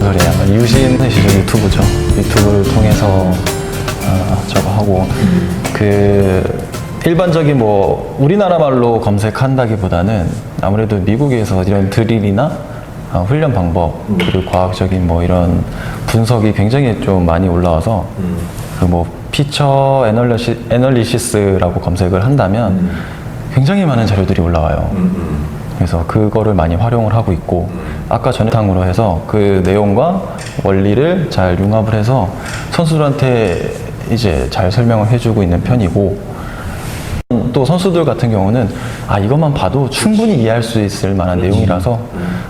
소리야. 유신 시절 유튜브죠. 유튜브를 통해서 어, 저거 하고 그 일반적인 뭐 우리나라 말로 검색한다기보다는 아무래도 미국에서 이런 드릴이나 어, 훈련 방법 그리고 과학적인 뭐 이런 분석이 굉장히 좀 많이 올라와서 그 뭐 피처 애널리시, 애널리시스라고 검색을 한다면 굉장히 많은 자료들이 올라와요. 그래서 그거를 많이 활용을 하고 있고 아까 전해탕으로 해서 그 내용과 원리를 잘 융합을 해서 선수들한테 이제 잘 설명을 해주고 있는 편이고 또 선수들 같은 경우는 아 이것만 봐도 충분히 이해할 수 있을 만한 내용이라서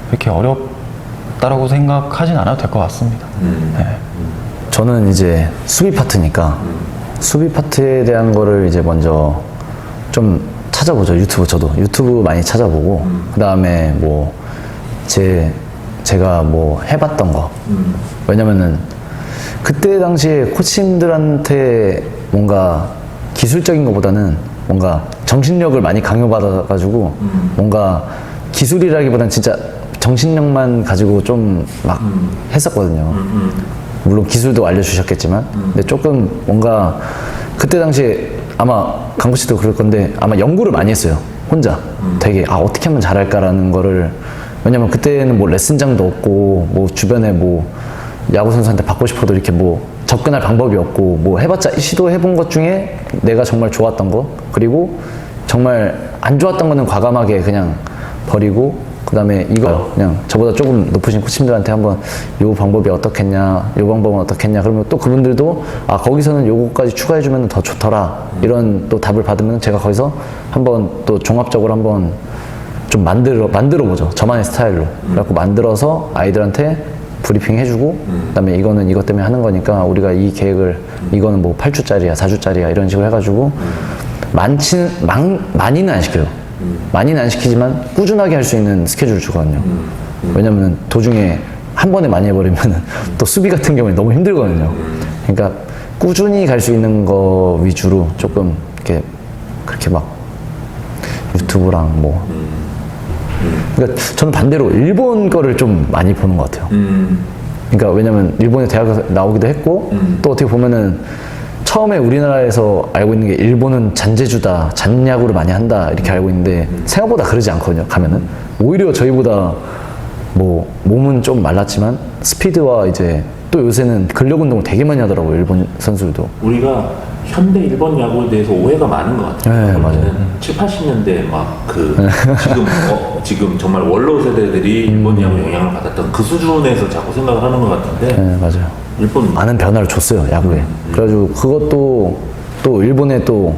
그렇게 어렵다라고 생각하진 않아도 될 것 같습니다. 네. 저는 이제 수비 파트니까 수비 파트에 대한 거를 이제 먼저 좀 찾아보죠. 유튜브 저도. 유튜브 많이 찾아보고 그 다음에 뭐 제 제가 뭐 해봤던 거. 왜냐면은 그때 당시에 코치님들한테 뭔가 기술적인 것보다는 뭔가 정신력을 많이 강요받아가지고 뭔가 기술이라기보다는 진짜 정신력만 가지고 좀막 했었거든요. 물론 기술도 알려주셨겠지만, 근데 조금 뭔가 그때 당시에 아마 강구 씨도 그럴 건데 아마 연구를 많이 했어요. 혼자. 되게 아 어떻게 하면 잘할까라는 거를. 왜냐면 그때는 뭐 레슨장도 없고 뭐 주변에 뭐 야구 선수한테 받고 싶어도 이렇게 뭐 접근할 방법이 없고 뭐 해봤자 시도해본 것 중에 내가 정말 좋았던 거. 그리고 정말 안 좋았던 거는 과감하게 그냥 버리고 그 다음에 이거 그냥 저보다 조금 높으신 코치님들한테 한번 요 방법이 어떻겠냐 요 방법은 어떻겠냐 그러면 또 그분들도 아 거기서는 요거까지 추가해주면 더 좋더라 이런 또 답을 받으면 제가 거기서 한번 또 종합적으로 한번 좀 만들어 만들어 보죠. 저만의 스타일로. 그래갖고 만들어서 아이들한테 브리핑 해주고 그다음에 이거는 이것 때문에 하는 거니까 우리가 이 계획을 이거는 뭐 8주짜리야 4주짜리야 이런 식으로 해가지고 많지는 많, 많이는 안 시켜요 많이는 안 시키지만 꾸준하게 할 수 있는 스케줄을 주거든요. 왜냐면은 도중에 한 번에 많이 해버리면 또 수비 같은 경우에 너무 힘들거든요. 그러니까 꾸준히 갈 수 있는 거 위주로 조금 이렇게 그렇게 막 유튜브랑 뭐. 그러니까 저는 반대로 일본 거를 좀 많이 보는 것 같아요. 그러니까 왜냐면 일본에 대학에서 나오기도 했고 또 어떻게 보면은 처음에 우리나라에서 알고 있는 게 일본은 잔재주다, 잔야구를 많이 한다 이렇게 알고 있는데 생각보다 그러지 않거든요. 가면은 오히려 저희보다 뭐 몸은 좀 말랐지만 스피드와 이제 또 요새는 근력 운동을 되게 많이 하더라고요. 일본 선수들도. 우리가 현대 일본 야구에 대해서 오해가 많은 것 같아요. 네, 맞아요. 7, 80년대 막 그 지금 어, 지금 정말 원로 세대들이 일본 야구 영향을 받았던 그 수준에서 자꾸 생각을 하는 것 같은데 네, 맞아요. 일본 많은 변화를 줬어요 야구에. 그래가지고 그것도 또 일본의 또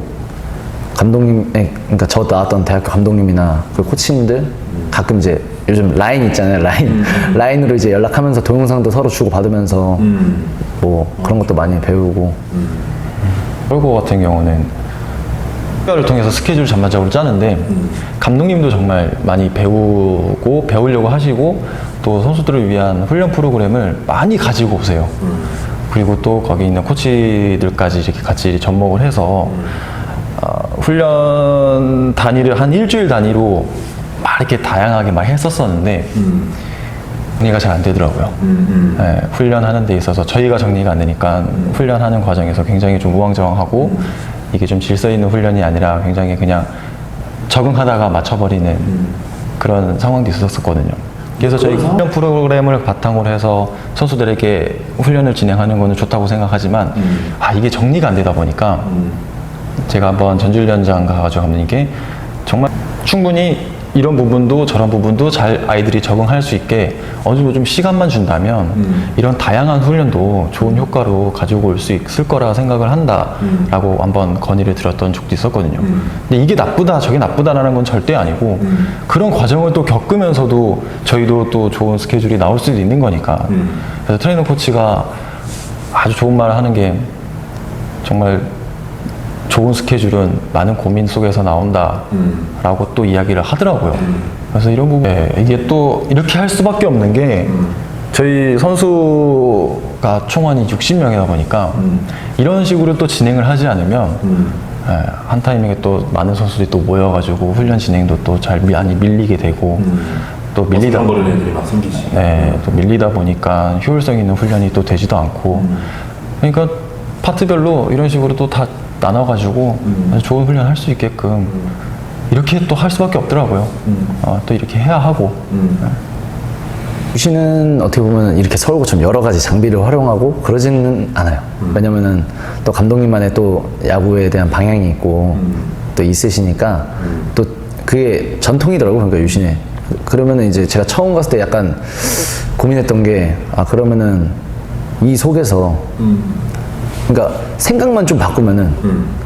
감독님, 에, 그러니까 저 나왔던 대학교 감독님이나 그 코치님들 가끔 이제 요즘 라인 있잖아요 라인. 라인으로 이제 연락하면서 동영상도 서로 주고 받으면서 뭐 그런 것도 많이 배우고 홀고 같은 경우는 학교를 통해서 스케줄 전반적으로 짜는데 감독님도 정말 많이 배우고 배우려고 하시고 또 선수들을 위한 훈련 프로그램을 많이 가지고 오세요. 그리고 또 거기 있는 코치들까지 이렇게 같이 접목을 해서 어, 훈련 단위를 한 일주일 단위로 막 이렇게 다양하게 막 했었었는데 정리가 잘 안 되더라고요. 네, 훈련하는 데 있어서 저희가 정리가 안 되니까 훈련하는 과정에서 굉장히 좀 우왕좌왕하고 이게 좀 질서 있는 훈련이 아니라 굉장히 그냥 적응하다가 맞춰버리는 그런 상황도 있었었거든요. 그래서 저희 훈련 프로그램을 바탕으로 해서 선수들에게 훈련을 진행하는 거는 좋다고 생각하지만 아 이게 정리가 안 되다 보니까 제가 한번 전주훈련장 가가지고 감독님께 정말 충분히 이런 부분도 저런 부분도 잘 아이들이 적응할 수 있게 어느 정도 좀 시간만 준다면 이런 다양한 훈련도 좋은 효과로 가지고 올 수 있을 거라 생각을 한다라고 한번 건의를 드렸던 적도 있었거든요. 근데 이게 나쁘다, 저게 나쁘다라는 건 절대 아니고 그런 과정을 또 겪으면서도 저희도 또 좋은 스케줄이 나올 수도 있는 거니까. 그래서 트레이너 코치가 아주 좋은 말을 하는 게 정말 좋은 스케줄은 많은 고민 속에서 나온다라고 또 이야기를 하더라고요. 그래서 이런 부분에 이게 또 이렇게 할 수밖에 없는 게 저희 선수가 총원이 60명이다 보니까 이런 식으로 또 진행을 하지 않으면 예, 한 타이밍에 또 많은 선수들이 또 모여가지고 훈련 진행도 또 잘 많이 밀리게 되고 또 밀리다 한 거리는 애들이 막 생기지. 네, 또 밀리다 보니까 효율성 있는 훈련이 또 되지도 않고. 그러니까 파트별로 이런 식으로 또 다 나눠가지고 아주 좋은 훈련 할 수 있게끔 이렇게 또 할 수밖에 없더라고요. 어, 또 이렇게 해야 하고. 유시는 어떻게 보면 이렇게 서울고처럼 여러 가지 장비를 활용하고 그러지는 않아요. 왜냐면은 또 감독님만의 또 야구에 대한 방향이 있고 또 있으시니까 또 그게 전통이더라고요. 그러니까 유신의. 그러면은 이제 제가 처음 갔을 때 약간 고민했던 게 아, 그러면은 이 속에서 그러니까 생각만 좀 바꾸면은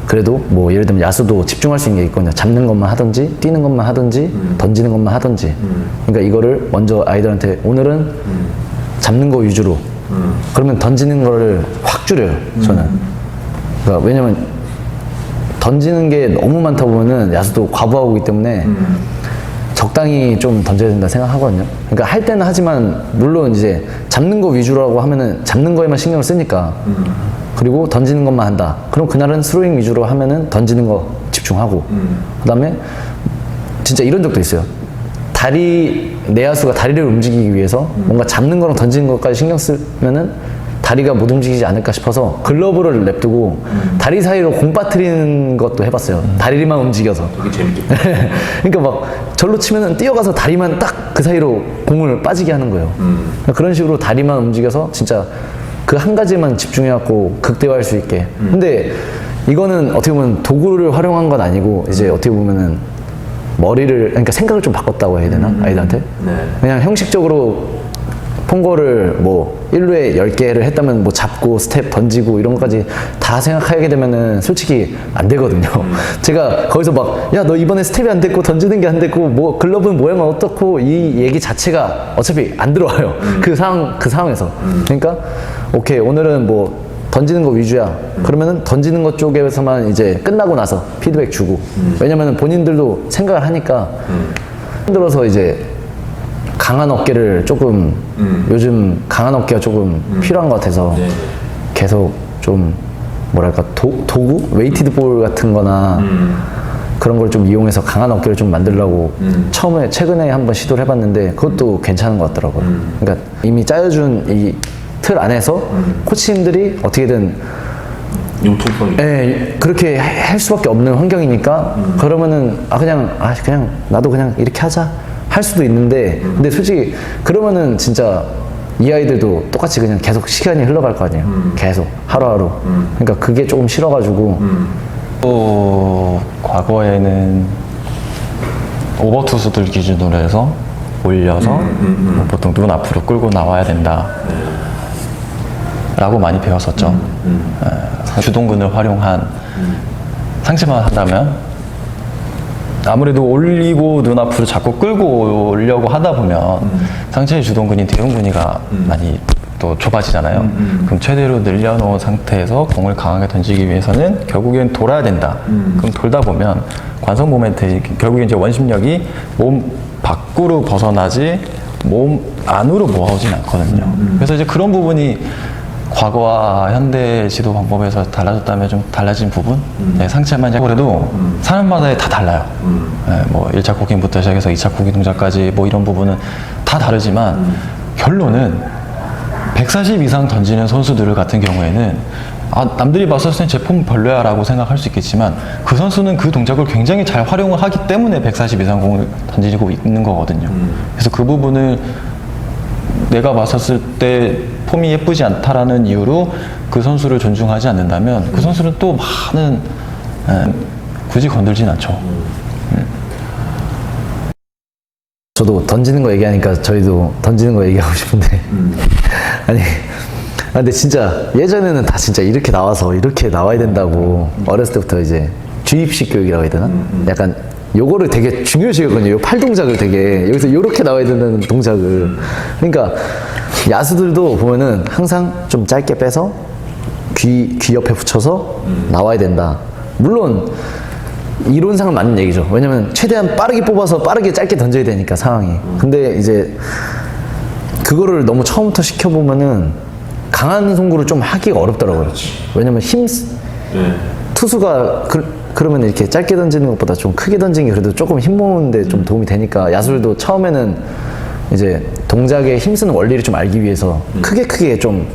그래도 뭐 예를 들면 야수도 집중할 수 있는 게 있거든요. 잡는 것만 하든지 뛰는 것만 하든지 던지는 것만 하든지. 그러니까 이거를 먼저 아이들한테 오늘은 잡는 거 위주로. 그러면 던지는 거를 확 줄여요. 저는. 그러니까 왜냐면 던지는 게 너무 많다 보면은 야수도 과부하고 있기 때문에 적당히 좀 던져야 된다 생각하거든요. 그러니까 할 때는 하지만 물론 이제 잡는 거 위주라고 하면은 잡는 거에만 신경을 쓰니까. 그리고 던지는 것만 한다. 그럼 그날은 스로잉 위주로 하면은 던지는 거 집중하고. 그다음에 진짜 이런 적도 있어요. 다리 내야수가 다리를 움직이기 위해서 뭔가 잡는 거랑 던지는 것까지 신경 쓰면은 다리가 못 움직이지 않을까 싶어서 글러브를 냅두고 다리 사이로 공 빠뜨리는 것도 해봤어요. 다리만 움직여서. 되게 재밌겠다. 그러니까 막 절로 치면은 뛰어가서 다리만 딱 그 사이로 공을 빠지게 하는 거예요. 그러니까 그런 식으로 다리만 움직여서 진짜 그 한 가지만 집중해갖고 극대화할 수 있게. 근데 이거는 어떻게 보면 도구를 활용한 건 아니고 이제 어떻게 보면은 머리를 그러니까 생각을 좀 바꿨다고 해야 되나 아이들한테? 네. 그냥 형식적으로 폰거를 뭐 1루에 10개를 했다면 뭐 잡고 스텝 던지고 이런 것까지 다 생각하게 되면은 솔직히 안 되거든요. 제가 거기서 막 야 너 이번에 스텝이 안 됐고 던지는 게 안 됐고 뭐 글러브는 모양은 어떻고 이 얘기 자체가 어차피 안 들어와요. 그 상황 그 상황에서. 그러니까 오케이 오늘은 뭐 던지는 거 위주야. 그러면은 던지는 것 쪽에서만 이제 끝나고 나서 피드백 주고. 왜냐면은 본인들도 생각을 하니까 들어서 이제 강한 어깨를 조금 요즘 강한 어깨가 조금 필요한 것 같아서 네. 계속 좀 뭐랄까 도, 도구? 웨이티드 볼 같은 거나 그런 걸 좀 이용해서 강한 어깨를 좀 만들려고 처음에 최근에 한번 시도를 해봤는데 그것도 괜찮은 것 같더라고요. 그러니까 이미 짜여준 이 틀 안에서 코치님들이 어떻게든. 예, 그렇게 할 수밖에 없는 환경이니까 그러면은 아 그냥 아 그냥 나도 그냥 이렇게 하자 할 수도 있는데 근데 솔직히 그러면은 진짜 이 아이들도 똑같이 그냥 계속 시간이 흘러갈 거 아니에요. 계속 하루하루. 그러니까 그게 조금 싫어가지고 또 과거에는 오버 투수들 기준으로 해서 올려서 뭐 보통 눈 앞으로 끌고 나와야 된다. 라고 많이 배웠었죠. 에, 주동근을 활용한 상체만 한다면 아무래도 올리고 눈 앞으로 자꾸 끌고 오려고 하다 보면 상체의 주동근이 대흉근이가 많이 또 좁아지잖아요. 그럼 최대로 늘려놓은 상태에서 공을 강하게 던지기 위해서는 결국엔 돌아야 된다. 그럼 돌다 보면 관성 모멘트 결국에 이제 원심력이 몸 밖으로 벗어나지 몸 안으로 모아오진 않거든요. 그래서 이제 그런 부분이 과거와 현대 지도 방법에서 달라졌다면 좀 달라진 부분? 네, 상체만 이제 그래도 사람마다 다 달라요. 네, 뭐 1차 코킹부터 시작해서 2차 코킹 동작까지 뭐 이런 부분은 다 다르지만 결론은 140 이상 던지는 선수들 같은 경우에는 아, 남들이 봤을 땐 제품 별로야 라고 생각할 수 있겠지만 그 선수는 그 동작을 굉장히 잘 활용을 하기 때문에 140 이상 공을 던지고 있는 거거든요. 그래서 그 부분을 내가 봤었을 때 폼이 예쁘지 않다라는 이유로 그 선수를 존중하지 않는다면 그 선수는 또 많은 에, 굳이 건들진 않죠. 저도 던지는 거 얘기하니까 저희도 던지는 거 얘기하고 싶은데 아니 아, 근데 진짜 예전에는 다 진짜 이렇게 나와서 이렇게 나와야 된다고 어렸을 때부터 이제 주입식 교육이라고 해야 되나? 약간 요거를 되게 중요시 여거든요. 요 팔 동작을 되게 여기서 요렇게 나와야 된다는 동작을. 그러니까 야수들도 보면은 항상 좀 짧게 빼서 귀, 귀 옆에 붙여서 나와야 된다. 물론 이론상은 맞는 얘기죠. 왜냐면 최대한 빠르게 뽑아서 빠르게 짧게 던져야 되니까 상황이. 근데 이제 그거를 너무 처음부터 시켜보면은 강한 송구를 좀 하기가 어렵더라고요. 왜냐면 힘, 쓰- 네. 투수가 그, 그러면 이렇게 짧게 던지는 것보다 좀 크게 던지는 게 그래도 조금 힘 모으는데 좀 도움이 되니까 야수들도 처음에는 이제 동작에 힘쓰는 원리를 좀 알기 위해서 크게 크게 좀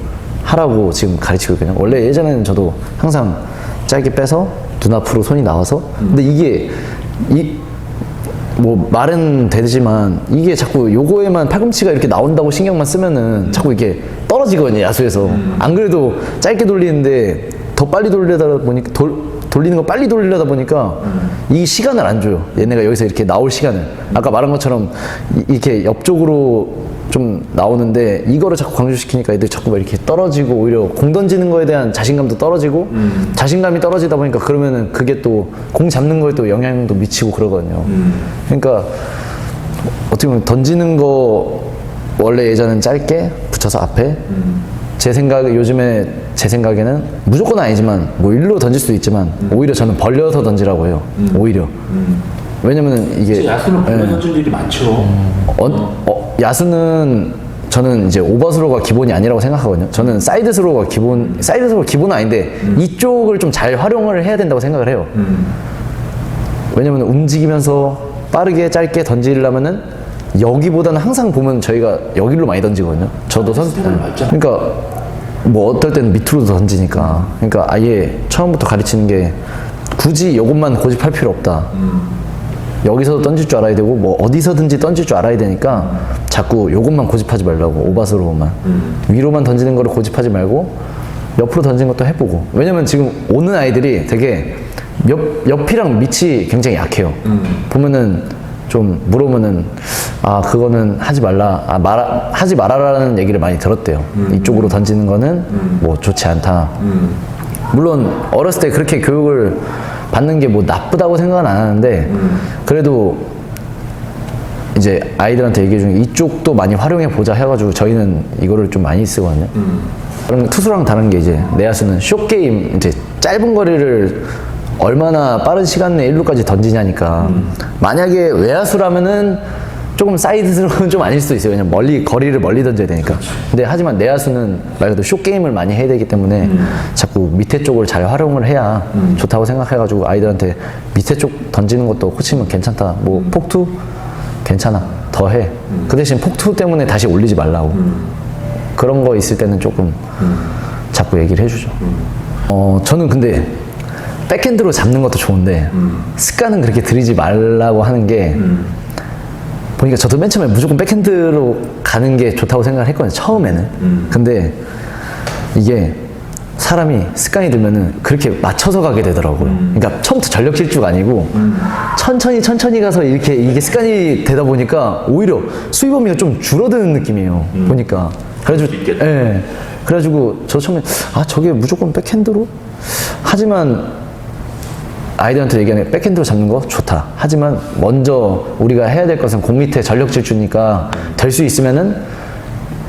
하라고 지금 가르치고 있거든요. 원래 예전에는 저도 항상 짧게 빼서 눈앞으로 손이 나와서 근데 이게 이 뭐 말은 되지만 이게 자꾸 요거에만 팔꿈치가 이렇게 나온다고 신경만 쓰면은 자꾸 이게 떨어지거든요 야수에서. 안 그래도 짧게 돌리는데 더 빨리 돌리다 보니까 돌, 돌리는 거 빨리 돌리려다 보니까 이 시간을 안 줘요. 얘네가 여기서 이렇게 나올 시간을. 아까 말한 것처럼 이- 이렇게 옆쪽으로 좀 나오는데 이거를 자꾸 강조시키니까 애들이 자꾸 막 이렇게 떨어지고 오히려 공 던지는 거에 대한 자신감도 떨어지고 자신감이 떨어지다 보니까 그러면은 그게 또 공 잡는 거에 또 영향도 미치고 그러거든요. 그러니까 어떻게 보면 던지는 거 원래 예전엔 짧게 붙여서 앞에 제 생각에 요즘에 제 생각에는 무조건 아니지만 뭐 일로 던질 수도 있지만 오히려 저는 벌려서 던지라고 해요. 오히려 왜냐면은 이게 진짜 야수는 벌려 던질 일이 많죠. 어, 어, 야수는 저는 이제 오버스로가 기본이 아니라고 생각하거든요. 저는 사이드 스로가 기본, 사이드 스로가 기본은 아닌데 이쪽을 좀 잘 활용을 해야 된다고 생각을 해요. 왜냐면 움직이면서 빠르게 짧게 던지려면은 여기보다는 항상 보면 저희가 여기로 많이 던지거든요. 저도 선, 스텝을 밟잖아. 그러니까 뭐 어떨 때는 밑으로도 던지니까. 그러니까 아예 처음부터 가르치는 게 굳이 이것만 고집할 필요 없다. 여기서도 던질 줄 알아야 되고 뭐 어디서든지 던질 줄 알아야 되니까 자꾸 요것만 고집하지 말라고 오바스로만. 위로만 던지는 거를 고집하지 말고 옆으로 던지는 것도 해보고. 왜냐면 지금 오는 아이들이 되게 옆, 옆이랑 밑이 굉장히 약해요. 보면은 좀 물어보면은 아 그거는 하지 말라 아 말아, 하지 말아라는 얘기를 많이 들었대요. 이쪽으로 던지는 거는 뭐 좋지 않다. 물론 어렸을 때 그렇게 교육을 받는 게 뭐 나쁘다고 생각은 안 하는데 그래도 이제 아이들한테 얘기해 주는 게 이쪽도 많이 활용해 보자 해가지고 저희는 이거를 좀 많이 쓰거든요. 그럼 투수랑 다른 게 이제 내야수는 쇼 게임 이제 짧은 거리를 얼마나 빠른 시간 내에 1루까지 던지냐니까 만약에 외야수라면은 조금 사이드스로는 좀 아닐 수도 있어요. 왜냐면 멀리 거리를 멀리 던져야 되니까. 근데 하지만 내야수는 말 그대로 쇼 게임을 많이 해야 되기 때문에 자꾸 밑에 쪽을 잘 활용을 해야 좋다고 생각해가지고 아이들한테 밑에 쪽 던지는 것도 코치면 괜찮다. 뭐 폭투 괜찮아. 더 해. 그 대신 폭투 때문에 다시 올리지 말라고. 그런 거 있을 때는 조금 자꾸 얘기를 해주죠. 어, 저는 근데 백핸드로 잡는 것도 좋은데 습관은 그렇게 들이지 말라고 하는 게 보니까 저도 맨 처음에 무조건 백핸드로 가는 게 좋다고 생각을 했거든요. 처음에는. 근데 이게 사람이 습관이 들면은 그렇게 맞춰서 가게 되더라고요. 그러니까 처음부터 전력 질주가 아니고 천천히 천천히 가서 이렇게 이게 습관이 되다 보니까 오히려 수비 범위가 좀 줄어드는 느낌이에요. 보니까. 그래가지고. 예. 그래가지고 저 처음에 아 저게 무조건 백핸드로? 하지만 아이들한테 얘기하는 게 백핸드로 잡는 거 좋다. 하지만 먼저 우리가 해야 될 것은 공 밑에 전력 질주니까 될 수 있으면은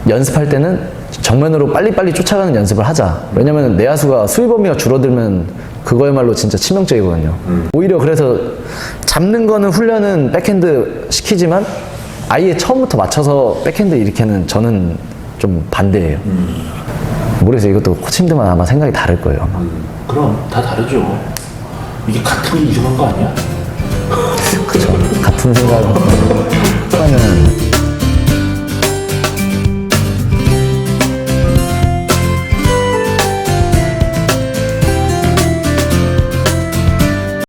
연습할 때는 정면으로 빨리빨리 쫓아가는 연습을 하자. 왜냐면 내야수가 수비 범위가 줄어들면 그거야말로 진짜 치명적이거든요. 오히려 그래서 잡는 거는 훈련은 백핸드 시키지만 아예 처음부터 맞춰서 백핸드 일으키는 저는 좀 반대예요. 모르겠어요. 이것도 코치님들만 아마 생각이 다를 거예요. 아마. 그럼 다 다르죠. 이게 같은 게 이상한 거 아니야? 그쵸. 같은 생각은.